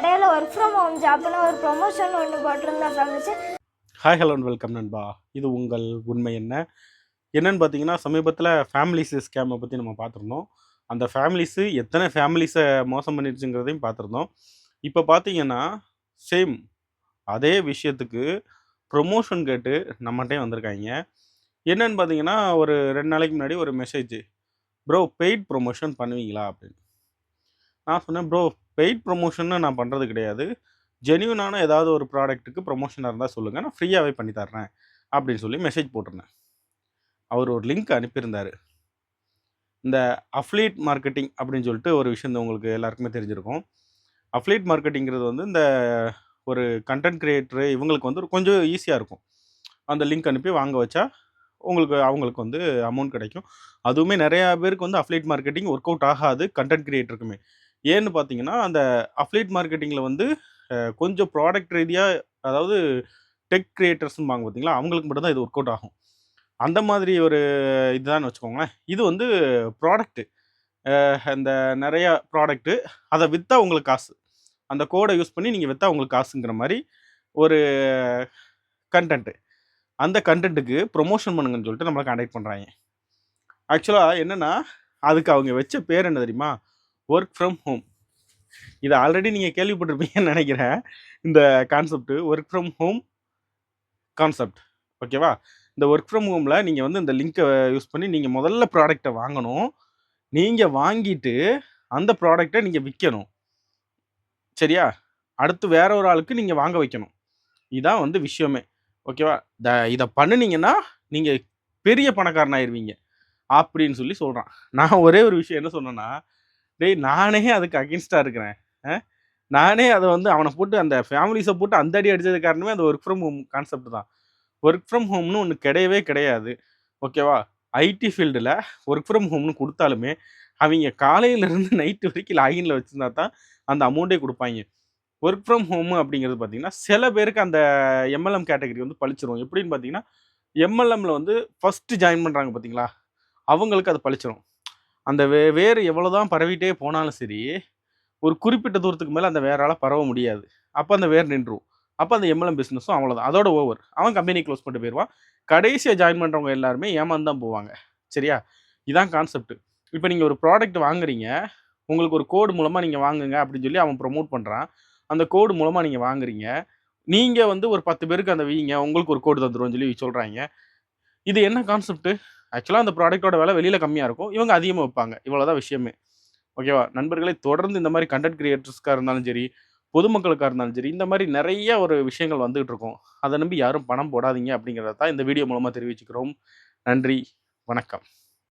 இடையில work from home ஜாப்னு ஒரு promotion ஒன்று போட்டிருந்தேன் சமைச்சு ஹாய் ஹலோ அண்ட் வெல்கம் நண்பா. இது உங்கள் உண்மை என்ன? என்னன்னு பார்த்தீங்கன்னா சமீபத்தில் ஃபேமிலிஸ் ஸ்கேமை பற்றி நம்ம பார்த்துருந்தோம் அந்த ஃபேமிலிஸு எத்தனை ஃபேமிலிஸை மோசம் பண்ணிருச்சுங்கிறதையும் பார்த்துருந்தோம் இப்போ பார்த்தீங்கன்னா சேம் அதே விஷயத்துக்கு ப்ரொமோஷன் கேட்டு நம்மகிட்டே வந்திருக்காங்க. என்னன்னு பார்த்தீங்கன்னா ஒரு ரெண்டு நாளைக்கு முன்னாடி ஒரு மெசேஜ் ப்ரோ பெய்ட் ப்ரொமோஷன் பண்ணுவீங்களா? அப்படின்னு. நான் சொன்னேன் ப்ரோ பெய்ட் ப்ரொமோஷன்னு நான் பண்ணுறது கிடையாது. ஜென்யூனான ஏதாவது ஒரு ப்ராடக்ட்டுக்கு ப்ரொமோஷனாக இருந்தால் சொல்லுங்கள் நான் ஃப்ரீயாகவே பண்ணி தர்றேன் அப்படின்னு சொல்லி மெசேஜ் போட்டிருந்தேன். அவர் ஒரு லிங்க் அனுப்பியிருந்தார். இந்த அஃப்லீட் மார்க்கெட்டிங் அப்படின்னு சொல்லிட்டு ஒரு விஷயம் இந்த உங்களுக்கு எல்லாருக்குமே தெரிஞ்சிருக்கும். அஃப்லீட் மார்க்கெட்டிங்கிறது வந்து இந்த ஒரு கண்டென்ட் க்ரியேட்டரு இவங்களுக்கு வந்து கொஞ்சம் ஈஸியாக இருக்கும். அந்த லிங்க் அனுப்பி வாங்க வச்சா உங்களுக்கு அவங்களுக்கு வந்து அமௌண்ட் கிடைக்கும். அதுவுமே நிறையா பேருக்கு வந்து அஃப்லீட் மார்க்கெட்டிங் ஒர்க் அவுட் ஆகாது கண்டென்ட் க்ரியேட்டருக்குமே ஏன்னு பார்த்தீங்கன்னா அந்த அஃப்லீட் மார்க்கெட்டிங்கில் வந்து கொஞ்சம் ப்ராடக்ட் ரீதியாக அதாவது டெக் கிரியேட்டர்ஸ்னு பார்த்தீங்களா அவங்களுக்கு மட்டும்தான் இது ஒர்க் அவுட் ஆகும். அந்த மாதிரி ஒரு இதுதான் வச்சுக்கோங்களேன். இது வந்து ப்ராடக்ட்டு அந்த நிறையா ப்ராடக்ட்டு அதை விற்றா உங்களுக்கு காசு. அந்த கோடை யூஸ் பண்ணி நீங்கள் விற்றா உங்களுக்கு காசுங்கிற மாதிரி ஒரு கண்டென்ட்டு அந்த கண்டென்ட்டுக்கு ப்ரொமோஷன் பண்ணுங்கன்னு சொல்லிட்டு நம்மளை கான்டாக்ட் பண்ணுறாங்க ஆக்சுவலாக என்னென்னா அதுக்கு அவங்க வச்ச பேர் என்ன தெரியுமா? ஒர்க் ஃப்ரம் ஹோம் இதை ஆல்ரெடி நீங்கள் கேள்விப்பட்டிருப்பீங்கன்னு நினைக்கிறேன். இந்த concept work from home concept ஓகேவா இந்த ஒர்க் ஃப்ரம் ஹோமில் நீங்கள் வந்து இந்த லிங்க்கை யூஸ் பண்ணி நீங்கள் முதல்ல ப்ராடக்டை வாங்கணும். நீங்கள் வாங்கிட்டு அந்த ப்ராடக்டை நீங்கள் விற்கணும் சரியா? அடுத்து வேற ஒரு ஆளுக்கு நீங்கள் வாங்க வைக்கணும். இதான் வந்து விஷயமே. ஓகேவா த இதை பண்ணுனீங்கன்னா நீங்கள் பெரிய பணக்காரனாயிருவீங்க. அப்படின்னு சொல்லி சொல்கிறான் நான் ஒரே ஒரு விஷயம் என்ன சொன்னேன்னா டேய் நானே அதுக்கு அகென்ஸ்டாக இருக்கிறேன். நானே அதை வந்து அவனை போட்டு அந்த ஃபேமிலிஸை போட்டு அந்த அடி அடித்தது காரணமே அந்த ஒர்க் ஃப்ரம் ஹோம் கான்செப்ட் தான். ஒர்க் ஃப்ரம் ஹோம்னு ஒன்று கிடையவே கிடையாது. ஓகேவா ஐடி ஃபீல்டில் ஒர்க் ஃப்ரம் ஹோம்னு கொடுத்தாலுமே அவங்க காலையிலேருந்து நைட்டு வரைக்கும் லாகின்ல வச்சுருந்தா தான் அந்த அமௌண்ட்டே கொடுப்பாங்க. ஒர்க் ஃப்ரம் ஹோம் அப்படிங்கிறது பார்த்தீங்கன்னா சில பேருக்கு அந்த எம்எல்எம் கேட்டகரி வந்து பழிச்சிரும். எப்படின்னு பார்த்தீங்கன்னா எம்எல்எம்மில் வந்து ஃபஸ்ட்டு ஜாயின் பண்ணுறாங்க பார்த்தீங்களா அவங்களுக்கு அது பழிச்சிரும். அந்த வே வேறு எவ்வளோதான் பரவிட்டே போனாலும் சரி ஒரு குறிப்பிட்ட தூரத்துக்கு மேலே அந்த வேறால பரவ முடியாது. அப்போ அந்த வேர் நின்றும். அப்போ அந்த எம்எல்எம் பிஸ்னஸும் அவ்வளோதான் அதோட ஓவர் அவன் கம்பெனி க்ளோஸ் பண்ணிட்டு போயிடுவான் கடைசியாக ஜாயின் பண்ணுறவங்க எல்லாருமே ஏமாந்து தான் போவாங்க. சரியா? இதான் கான்செப்ட் இப்போ நீங்கள் ஒரு ப்ராடக்ட் வாங்குறீங்க. உங்களுக்கு ஒரு கோடு மூலமாக நீங்கள் வாங்குங்க அப்படின்னு சொல்லி அவன் ப்ரொமோட் பண்ணுறான் அந்த கோடு மூலமாக நீங்கள் வாங்குறீங்க. நீங்கள் வந்து ஒரு பத்து பேருக்கு அந்த வீங்க. உங்களுக்கு ஒரு கோடு தந்துடுவோம் சொல்லி சொல்கிறாங்க இது என்ன கான்செப்ட்டு ஆக்சுவலாக அந்த ப்ராடக்ட்டோட விலை வெளியில் கம்மியாக இருக்கும். இவங்க அதிகமாக வைப்பாங்க. இவ்வளோதான் விஷயமே. ஓகேவா நண்பர்களே தொடர்ந்து இந்த மாதிரி கண்டென்ட் கிரியேட்டர்ஸ்க்காக இருந்தாலும் சரி பொதுமக்களுக்காக இருந்தாலும் சரி இந்த மாதிரி நிறைய ஒரு விஷயங்கள் வந்துகிட்டு இருக்கும். அதை நம்பி யாரும் பணம் போடாதீங்க அப்படிங்கிறத தான் இந்த வீடியோ மூலமாக தெரிவிச்சுக்கிறோம். நன்றி. வணக்கம்.